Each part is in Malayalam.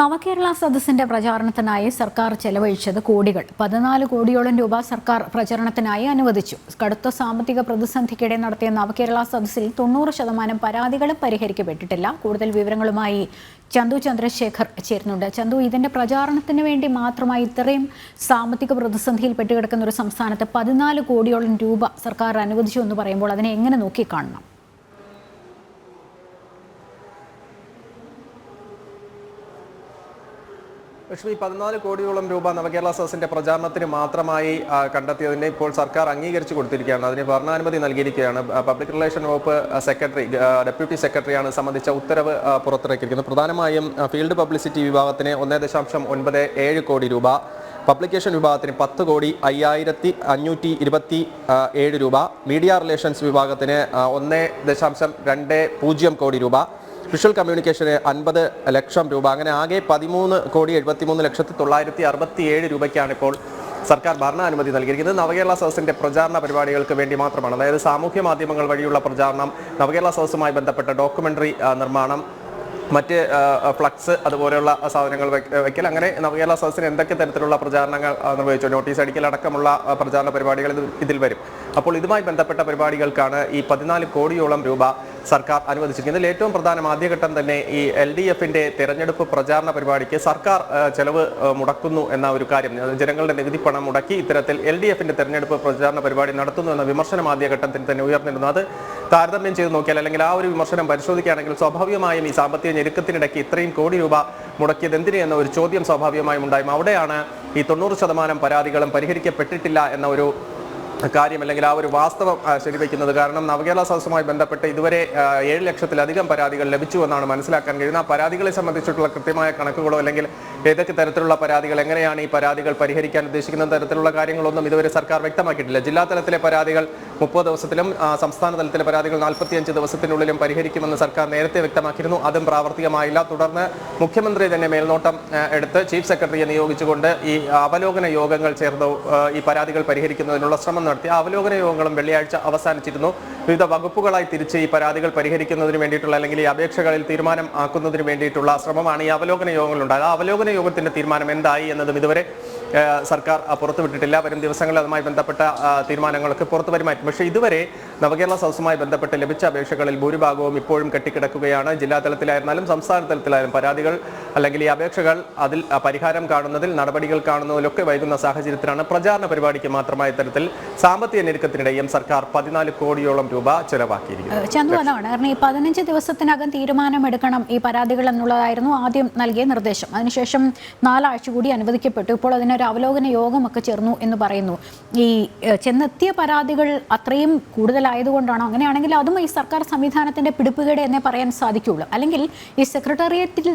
നവകേരള സദസ്സിന്റെ പ്രചാരണത്തിനായി സർക്കാർ ചെലവഴിച്ചത് കോടികൾ. പതിനാല് കോടിയോളം രൂപ സർക്കാർ പ്രചരണത്തിനായി അനുവദിച്ചു. കടുത്ത സാമ്പത്തിക പ്രതിസന്ധിക്കിടെ നടത്തിയ നവകേരള സദസ്സിൽ തൊണ്ണൂറ് ശതമാനം പരാതികളും പരിഹരിക്കപ്പെട്ടിട്ടില്ല. കൂടുതൽ വിവരങ്ങളുമായി ചന്തു ചന്ദ്രശേഖർ ചേരുന്നുണ്ട്. ചന്തു ഇതിന്റെ പ്രചാരണത്തിന് വേണ്ടി മാത്രമായി ഇത്രയും സാമ്പത്തിക പ്രതിസന്ധിയിൽ പെട്ടുകിടക്കുന്ന ഒരു സംസ്ഥാനത്ത് പതിനാല് കോടിയോളം രൂപ സർക്കാർ അനുവദിച്ചു എന്ന് പറയുമ്പോൾ അതിനെ എങ്ങനെ നോക്കിക്കാണണം? ലക്ഷ്മി പതിനാല് കോടിയോളം രൂപ നവകേരള സദസ്സിന്റെ പ്രചാരണത്തിന് മാത്രമായി കണ്ടെത്തിയതിന്റെ കണ്ടെത്തിയതിനെ ഇപ്പോൾ സർക്കാർ അംഗീകരിച്ചു കൊടുത്തിരിക്കുകയാണ്. അതിന് ഭരണാനുമതി നൽകിയിരിക്കുകയാണ്. പബ്ലിക് റിലേഷൻ വകുപ്പ് സെക്രട്ടറി ഡെപ്യൂട്ടി സെക്രട്ടറിയാണ് സംബന്ധിച്ച ഉത്തരവ് പുറത്തിറക്കിയിരിക്കുന്നത്. പ്രധാനമായും ഫീൽഡ് പബ്ലിസിറ്റി വിഭാഗത്തിന് ഒന്നേ ദശാംശം ഒൻപത് ഏഴ് കോടി രൂപ പബ്ലിക്കേഷൻ വിഭാഗത്തിന് പത്ത് കോടി അയ്യായിരത്തി അഞ്ഞൂറ്റി ഇരുപത്തി ഏഴ് രൂപ മീഡിയ റിലേഷൻസ് വിഭാഗത്തിന് ഒന്ന് ദശാംശം രണ്ട് പൂജ്യം കോടി രൂപ വിഷ്വൽ കമ്മ്യൂണിക്കേഷന് അൻപത് ലക്ഷം രൂപ. അങ്ങനെ ആകെ പതിമൂന്ന് കോടി എഴുപത്തിമൂന്ന് ലക്ഷത്തി തൊള്ളായിരത്തി അറുപത്തി ഏഴ് രൂപയ്ക്കാണ് ഇപ്പോൾ സർക്കാർ ഭരണാനുമതി നൽകിയിരിക്കുന്നത്. നവകേരള സദസ്സിന്റെ പ്രചാരണ പരിപാടികൾക്ക് വേണ്ടി മാത്രമാണ്. അതായത് സാമൂഹ്യ മാധ്യമങ്ങൾ വഴിയുള്ള പ്രചാരണം നവകേരള സദസ്സുമായി ബന്ധപ്പെട്ട ഡോക്യുമെന്ററി നിർമ്മാണം മറ്റ് ഫ്ലക്സ് അതുപോലെയുള്ള സാധനങ്ങൾ വയ്ക്കൽ അങ്ങനെ നവകേരള സദസ്സിന് എന്തൊക്കെ തരത്തിലുള്ള പ്രചാരണങ്ങൾ നിർവഹിച്ചു? നോട്ടീസ് അടിക്കൽ അടക്കമുള്ള പ്രചാരണ പരിപാടികൾ ഇതിൽ വരും. അപ്പോൾ ഇതുമായി ബന്ധപ്പെട്ട പരിപാടികൾക്കാണ് ഈ പതിനാല് കോടിയോളം രൂപ സർക്കാർ അനുവദിച്ചിരിക്കുന്നത്. ഏറ്റവും പ്രധാനം ആദ്യഘട്ടം തന്നെ ഈ എൽ ഡി എഫിന്റെ തെരഞ്ഞെടുപ്പ് പ്രചാരണ പരിപാടിക്ക് സർക്കാർ ചെലവ് മുടക്കുന്നു എന്ന ഒരു കാര്യം. ജനങ്ങളുടെ നികുതി പണം മുടക്കി ഇത്തരത്തിൽ എൽ ഡി എഫിന്റെ തെരഞ്ഞെടുപ്പ് പ്രചാരണ പരിപാടി നടത്തുന്നു എന്ന വിമർശനം ആദ്യഘട്ടത്തിൽ തന്നെ ഉയർന്നിരുന്നു. അത് താരതമ്യം ചെയ്ത് നോക്കിയാൽ അല്ലെങ്കിൽ ആ ഒരു വിമർശനം പരിശോധിക്കുകയാണെങ്കിൽ സ്വാഭാവികമായും ഈ സാമ്പത്തിക ഞെരുക്കത്തിനിടയ്ക്ക് ഇത്രയും കോടി രൂപ മുടക്കിയത് എന്തിന് എന്ന ഒരു ചോദ്യം സ്വാഭാവികമായും ഉണ്ടായും അവിടെയാണ് ഈ തൊണ്ണൂറ് ശതമാനം പരാതികളും പരിഹരിക്കപ്പെട്ടിട്ടില്ല എന്ന ഒരു കാര്യം അല്ലെങ്കിൽ ആ ഒരു വാസ്തവം ശരിവയ്ക്കുന്നത്. കാരണം നവകേരള സദസ്സുമായി ബന്ധപ്പെട്ട് ഇതുവരെ ഏഴ് ലക്ഷത്തിലധികം പരാതികൾ ലഭിച്ചു എന്നാണ് മനസ്സിലാക്കാൻ കഴിയുന്നത്. ആ പരാതികളെ സംബന്ധിച്ചിട്ടുള്ള കൃത്യമായ കണക്കുകളോ അല്ലെങ്കിൽ ഏതൊക്കെ തരത്തിലുള്ള പരാതികൾ എങ്ങനെയാണ് ഈ പരാതികൾ പരിഹരിക്കാൻ ഉദ്ദേശിക്കുന്ന തരത്തിലുള്ള കാര്യങ്ങളൊന്നും ഇതുവരെ സർക്കാർ വ്യക്തമാക്കിയിട്ടില്ല. ജില്ലാ തലത്തിലെ പരാതികൾ മുപ്പത് ദിവസത്തിലും സംസ്ഥാന തലത്തിലെ പരാതികൾ നാൽപ്പത്തിയഞ്ച് ദിവസത്തിനുള്ളിലും പരിഹരിക്കുമെന്ന് സർക്കാർ നേരത്തെ വ്യക്തമാക്കിയിരുന്നു. അതും പ്രാവർത്തികമായില്ല. തുടർന്ന് മുഖ്യമന്ത്രി തന്നെ മേൽനോട്ടം എടുത്ത് ചീഫ് സെക്രട്ടറിയെ നിയോഗിച്ചുകൊണ്ട് ഈ അവലോകന യോഗങ്ങൾ ചേർന്ന് ഈ പരാതികൾ പരിഹരിക്കുന്നതിനുള്ള ശ്രമം നടത്തി. അവലോകന യോഗങ്ങളും വെള്ളിയാഴ്ച അവസാനിച്ചിരുന്നു. വിവിധ വകുപ്പുകളായി തിരിച്ച് ഈ പരാതികൾ പരിഹരിക്കുന്നതിന് വേണ്ടിയിട്ടുള്ള അല്ലെങ്കിൽ ഈ അപേക്ഷകളിൽ തീരുമാനം ആക്കുന്നതിന് വേണ്ടിയിട്ടുള്ള ശ്രമമാണ് ഈ അവലോകന യോഗങ്ങളുണ്ടായത്. ആ അവലോകന യോഗത്തിന്റെ തീരുമാനം എന്തായി എന്നതും ഇതുവരെ സർക്കാർ പുറത്തുവിട്ടിട്ടില്ല വരും ദിവസങ്ങളിൽ അതുമായി ബന്ധപ്പെട്ട തീരുമാനങ്ങളൊക്കെ പുറത്തു വരുമായിരിക്കും. പക്ഷേ ഇതുവരെ നവകേരള സദസ്സുമായി ബന്ധപ്പെട്ട് ലഭിച്ച അപേക്ഷകളിൽ ഭൂരിഭാഗവും ഇപ്പോഴും കെട്ടിക്കിടക്കുകയാണ്. ജില്ലാ തലത്തിലായിരുന്നാലും സംസ്ഥാന തലത്തിലായാലും പരാതികൾ അല്ലെങ്കിൽ ഈ അപേക്ഷകൾ അതിൽ പരിഹാരം കാണുന്നതിൽ നടപടികൾ കാണുന്നതിലൊക്കെ വൈകുന്ന സാഹചര്യത്തിലാണ് പ്രചാരണ പരിപാടിക്ക് മാത്രമായ തരത്തിൽ സാമ്പത്തിക ഞെരുക്കത്തിനിടയും സർക്കാർ പതിനാല് കോടിയോളം രൂപ ചെലവാക്കിയിരിക്കുന്നത് ചന്തു അതാണ്. കാരണം ഈ പതിനഞ്ച് ദിവസത്തിനകം തീരുമാനമെടുക്കണം ഈ പരാതികൾ എന്നുള്ളതായിരുന്നു ആദ്യം നൽകിയ നിർദ്ദേശം. അതിനുശേഷം നാലാഴ്ച കൂടി അനുവദിക്കപ്പെട്ടു. ഇപ്പോൾ അതിനൊരു അവലോകന യോഗമൊക്കെ ചേർന്നു എന്ന് പറയുന്നു. ഈ ചെന്നെത്തിയ പരാതികൾ അത്രയും കൂടുതലായതുകൊണ്ടാണോ? അങ്ങനെയാണെങ്കിൽ അതും ഈ സർക്കാർ സംവിധാനത്തിന്റെ പിടിപ്പുകേട് എന്നേ പറയാൻ സാധിക്കുള്ളൂ അല്ലെങ്കിൽ ഈ സെക്രട്ടേറിയറ്റിൽ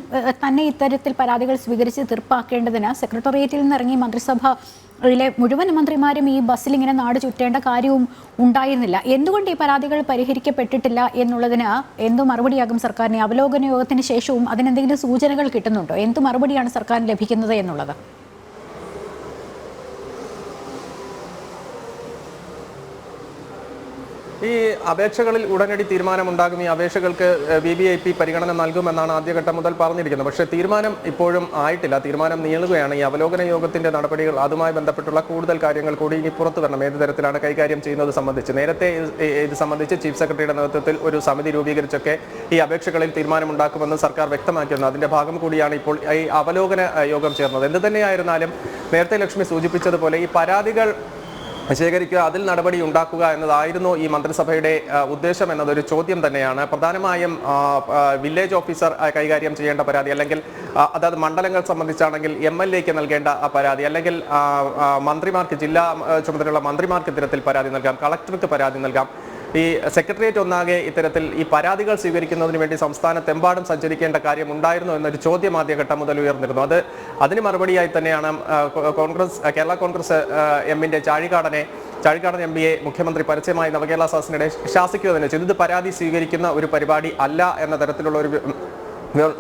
തന്നെ ഇത്തരത്തിൽ പരാതികൾ സ്വീകരിച്ച് തീർപ്പാക്കേണ്ടതിന് സെക്രട്ടേറിയറ്റിൽ നിന്ന് ഇറങ്ങി മന്ത്രിസഭ യിലെ മുഴുവൻ മന്ത്രിമാരും ഈ ബസ്സിൽ ഇങ്ങനെ നാട് ചുറ്റേണ്ട കാര്യവും ഉണ്ടായിരുന്നില്ല. എന്തുകൊണ്ട് ഈ പരാതികൾ പരിഹരിക്കപ്പെട്ടിട്ടില്ല എന്നുള്ളതിന് എന്തു മറുപടിയാകും സർക്കാരിനെ അവലോകന യോഗത്തിന് ശേഷവും അതിനെന്തെങ്കിലും സൂചനകൾ കിട്ടുന്നുണ്ടോ? എന്ത് മറുപടിയാണ് സർക്കാരിന് ലഭിക്കുന്നത് എന്നുള്ളത്? ഈ അപേക്ഷകളിൽ ഉടനടി തീരുമാനമുണ്ടാകും. ഈ അപേക്ഷകൾക്ക് ബി ബി ഐ പി പരിഗണന നൽകുമെന്നാണ് ആദ്യഘട്ടം മുതൽ പറഞ്ഞിരിക്കുന്നത്. പക്ഷേ തീരുമാനം ഇപ്പോഴും ആയിട്ടില്ല. തീരുമാനം നീളുകയാണ്. ഈ അവലോകന യോഗത്തിന്റെ നടപടികൾ അതുമായി ബന്ധപ്പെട്ടുള്ള കൂടുതൽ കാര്യങ്ങൾ കൂടി ഇനി പുറത്തു വരണം. ഏത് തരത്തിലാണ് കൈകാര്യം ചെയ്യുന്നത് സംബന്ധിച്ച്? നേരത്തെ ഇത് സംബന്ധിച്ച് ചീഫ് സെക്രട്ടറിയുടെ നേതൃത്വത്തിൽ ഒരു സമിതി രൂപീകരിച്ചൊക്കെ ഈ അപേക്ഷകളിൽ തീരുമാനമുണ്ടാക്കുമെന്ന് സർക്കാർ വ്യക്തമാക്കിയിരുന്നു. അതിന്റെ ഭാഗം കൂടിയാണ് ഇപ്പോൾ ഈ അവലോകന യോഗം ചേർന്നത്. എന്ത് തന്നെയായിരുന്നാലും നേരത്തെ ലക്ഷ്മി സൂചിപ്പിച്ചതുപോലെ ഈ പരാതികൾ ശേഖരിക്കുക അതിൽ നടപടി ഉണ്ടാക്കുക എന്നതായിരുന്നു ഈ മന്ത്രിസഭയുടെ ഉദ്ദേശം എന്നതൊരു ചോദ്യം തന്നെയാണ്. പ്രധാനമായും വില്ലേജ് ഓഫീസർ കൈകാര്യം ചെയ്യേണ്ട പരാതി അല്ലെങ്കിൽ അതായത് മണ്ഡലങ്ങൾ സംബന്ധിച്ചാണെങ്കിൽ എം എൽ എക്ക് നൽകേണ്ട പരാതി അല്ലെങ്കിൽ മന്ത്രിമാർക്ക് ജില്ലാ ചുമതലയുള്ള മന്ത്രിമാർക്ക് ഇത്തരത്തിൽ പരാതി നൽകാം കളക്ടർക്ക് പരാതി നൽകാം. ഈ സെക്രട്ടേറിയറ്റ് ഒന്നാകെ ഇത്തരത്തിൽ ഈ പരാതികൾ സ്വീകരിക്കുന്നതിന് വേണ്ടി സംസ്ഥാനത്തെമ്പാടും സഞ്ചരിക്കേണ്ട കാര്യം ഉണ്ടായിരുന്നു എന്നൊരു ചോദ്യം ആദ്യഘട്ടം മുതൽ ഉയർന്നിരുന്നു. അത് അതിന് മറുപടിയായി തന്നെയാണ് കോൺഗ്രസ് കേരള കോൺഗ്രസ് എമ്മിന്റെ ചാഴികാടനെ ചാഴിക്കാടൻ എം പിയെ മുഖ്യമന്ത്രി പരസ്യമായി നവകേരള സദസ്സിനിടെ ശാസിക്കുക തന്നെ ചെയ്തു. പരാതി സ്വീകരിക്കുന്ന ഒരു പരിപാടി അല്ല എന്ന തരത്തിലുള്ള ഒരു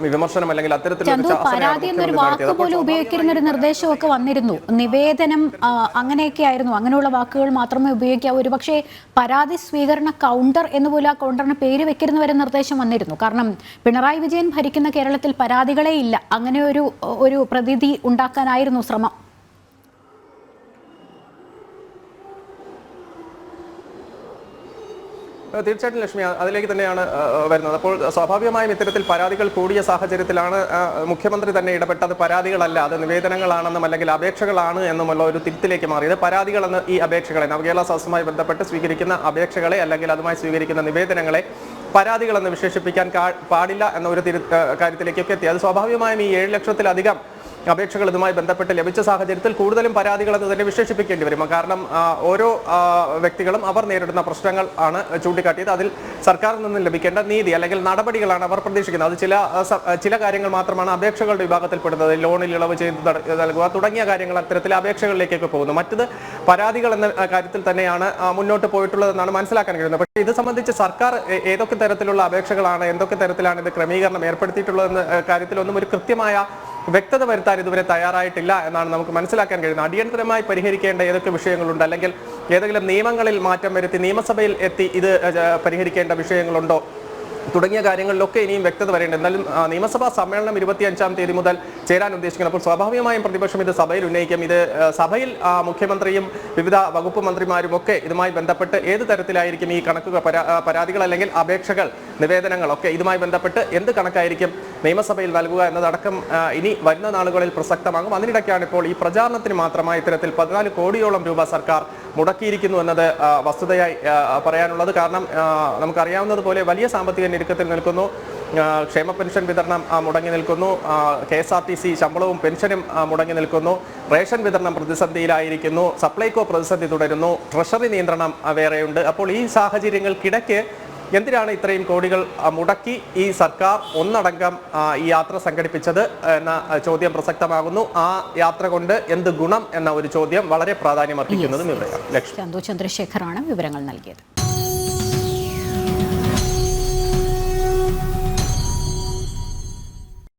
വിമർശനം അല്ലെങ്കിൽ അത്തരത്തിലുള്ള പരാതി എന്നൊരു വാക്ക് പോലും ഉപയോഗിക്കുന്ന ഒരു നിർദ്ദേശമൊക്കെ വന്നിരുന്നു. നിവേദനം അങ്ങനെയൊക്കെ ആയിരുന്നു. അങ്ങനെയുള്ള വാക്കുകൾ മാത്രമേ ഉപയോഗിക്കാവൂ. ഒരു പക്ഷേ പരാതി സ്വീകരണ കൗണ്ടർ എന്ന് പോലും ആ കൗണ്ടറിന് പേര് വെക്കരുന്ന വരെ നിർദ്ദേശം വന്നിരുന്നു. കാരണം പിണറായി വിജയൻ ഭരിക്കുന്ന കേരളത്തിൽ പരാതികളേ ഇല്ല. അങ്ങനെ ഒരു ഒരു പ്രതീതി ഉണ്ടാക്കാനായിരുന്നു ശ്രമം. തീർച്ചയായിട്ടും ലക്ഷ്മി അതിലേക്ക് തന്നെയാണ് വരുന്നത്. അപ്പോൾ സ്വാഭാവികമായും ഇത്തരത്തിൽ പരാതികൾ കൂടിയ സാഹചര്യത്തിലാണ് മുഖ്യമന്ത്രി തന്നെ ഇടപെട്ടത്. പരാതികളല്ല അത് നിവേദനങ്ങളാണെന്നും അല്ലെങ്കിൽ അപേക്ഷകളാണ് എന്നുമുള്ള ഒരു തിരുത്തിലേക്ക് മാറിയത് പരാതികളെന്ന് ഈ അപേക്ഷകളെ നവകേരള സദസ്സുമായി ബന്ധപ്പെട്ട് സ്വീകരിക്കുന്ന അപേക്ഷകളെ അല്ലെങ്കിൽ അതുമായി സ്വീകരിക്കുന്ന നിവേദനങ്ങളെ പരാതികളെന്ന് വിശേഷിപ്പിക്കാൻ പാടില്ല എന്ന ഒരു കാര്യത്തിലേക്കൊക്കെ എത്തി. അത് സ്വാഭാവികമായും ഈ ഏഴ് ലക്ഷത്തിലധികം അപേക്ഷകൾ ഇതുമായി ബന്ധപ്പെട്ട് ലഭിച്ച സാഹചര്യത്തിൽ കൂടുതലും പരാതികൾ എന്ന് തന്നെ വിശേഷിപ്പിക്കേണ്ടി വരും. കാരണം ഓരോ വ്യക്തികളും അവർ നേരിടുന്ന പ്രശ്നങ്ങൾ ആണ് ചൂണ്ടിക്കാട്ടിയത്. അതിൽ സർക്കാരിൽ നിന്നും ലഭിക്കേണ്ട നീതി അല്ലെങ്കിൽ നടപടികളാണ് അവർ പ്രതീക്ഷിക്കുന്നത്. അത് ചില ചില കാര്യങ്ങൾ മാത്രമാണ് അപേക്ഷകളുടെ വിഭാഗത്തിൽപ്പെടുന്നത് ലോണിൽ ഇളവ് ചെയ്ത് നൽകുക തുടങ്ങിയ കാര്യങ്ങൾ അത്തരത്തിൽ അപേക്ഷകളിലേക്കൊക്കെ പോകുന്നു. മറ്റത് പരാതികൾ എന്ന കാര്യത്തിൽ തന്നെയാണ് മുന്നോട്ട് പോയിട്ടുള്ളതെന്നാണ് മനസ്സിലാക്കാൻ കഴിയുന്നത്. പക്ഷേ ഇത് സംബന്ധിച്ച് സർക്കാർ ഏതൊക്കെ തരത്തിലുള്ള അപേക്ഷകളാണ് എന്തൊക്കെ തരത്തിലാണ് ഇത് ക്രമീകരണം ഏർപ്പെടുത്തിയിട്ടുള്ളതെന്ന കാര്യത്തിലൊന്നും ഒരു കൃത്യമായ വ്യക്തത വരുത്താൻ ഇതുവരെ തയ്യാറായിട്ടില്ല എന്നാണ് നമുക്ക് മനസ്സിലാക്കാൻ കഴിയുന്നത്. അടിയന്തരമായി പരിഹരിക്കേണ്ട ഏതൊക്കെ വിഷയങ്ങളുണ്ട്? അല്ലെങ്കിൽ ഏതെങ്കിലും നിയമങ്ങളിൽ മാറ്റം വരുത്തി നിയമസഭയിൽ എത്തി ഇത് പരിഹരിക്കേണ്ട വിഷയങ്ങളുണ്ടോ? തുടങ്ങിയ കാര്യങ്ങളിലൊക്കെ ഇനിയും വ്യക്തത വരേണ്ടത് എന്നാലും നിയമസഭാ സമ്മേളനം ഇരുപത്തിയഞ്ചാം തീയതി മുതൽ ചേരാൻ ഉദ്ദേശിക്കുന്നത് അപ്പോൾ സ്വാഭാവികമായും പ്രതിപക്ഷം ഇത് സഭയിൽ ഉന്നയിക്കും. ഇത് സഭയിൽ മുഖ്യമന്ത്രിയും വിവിധ വകുപ്പ് മന്ത്രിമാരും ഒക്കെ ഇതുമായി ബന്ധപ്പെട്ട് ഏത് തരത്തിലായിരിക്കും ഈ കണക്ക് പരാതികൾ അല്ലെങ്കിൽ അപേക്ഷകൾ നിവേദനങ്ങളൊക്കെ ഇതുമായി ബന്ധപ്പെട്ട് എന്ത് കണക്കായിരിക്കും? നിയമസഭയിൽ നൽകുക എന്നതടക്കം ഇനി വരുന്ന നാളുകളിൽ പ്രസക്തമാകും. അതിനിടയ്ക്കാണ് ഇപ്പോൾ ഈ പ്രചാരണത്തിന് മാത്രമായി ഇത്തരത്തിൽ പതിനാല് കോടിയോളം രൂപ സർക്കാർ മുടക്കിയിരിക്കുന്നു എന്നത് വസ്തുതയായി പറയാനുള്ളത്. കാരണം നമുക്കറിയാവുന്നതുപോലെ വലിയ സാമ്പത്തിക ഞെരുക്കത്തിൽ നിൽക്കുന്നു. ക്ഷേമ പെൻഷൻ വിതരണം മുടങ്ങി നിൽക്കുന്നു. K S R T C ശമ്പളവും പെൻഷനും മുടങ്ങി നിൽക്കുന്നു. റേഷൻ വിതരണം പ്രതിസന്ധിയിലായിരിക്കുന്നു. സപ്ലൈകോ പ്രതിസന്ധി തുടരുന്നു. ട്രഷറി നിയന്ത്രണം വേറെയുണ്ട്. അപ്പോൾ ഈ സാഹചര്യങ്ങൾക്കിടയ്ക്ക് എന്തിനാണ് ഇത്രയും കോടികൾ മുടക്കി ഈ സർക്കാർ ഒന്നടങ്കം ഈ യാത്ര സംഘടിപ്പിച്ചത് എന്ന ചോദ്യം പ്രസക്തമാകുന്നു. ആ യാത്ര കൊണ്ട് എന്ത് ഗുണം എന്ന ഒരു ചോദ്യം വളരെ പ്രാധാന്യം അർഹിക്കുന്നതും ഇവിടെയാണ്. ലക്ഷ്മി. ചന്ദ്രശേഖറാണ് വിവരങ്ങൾ നൽകിയത്.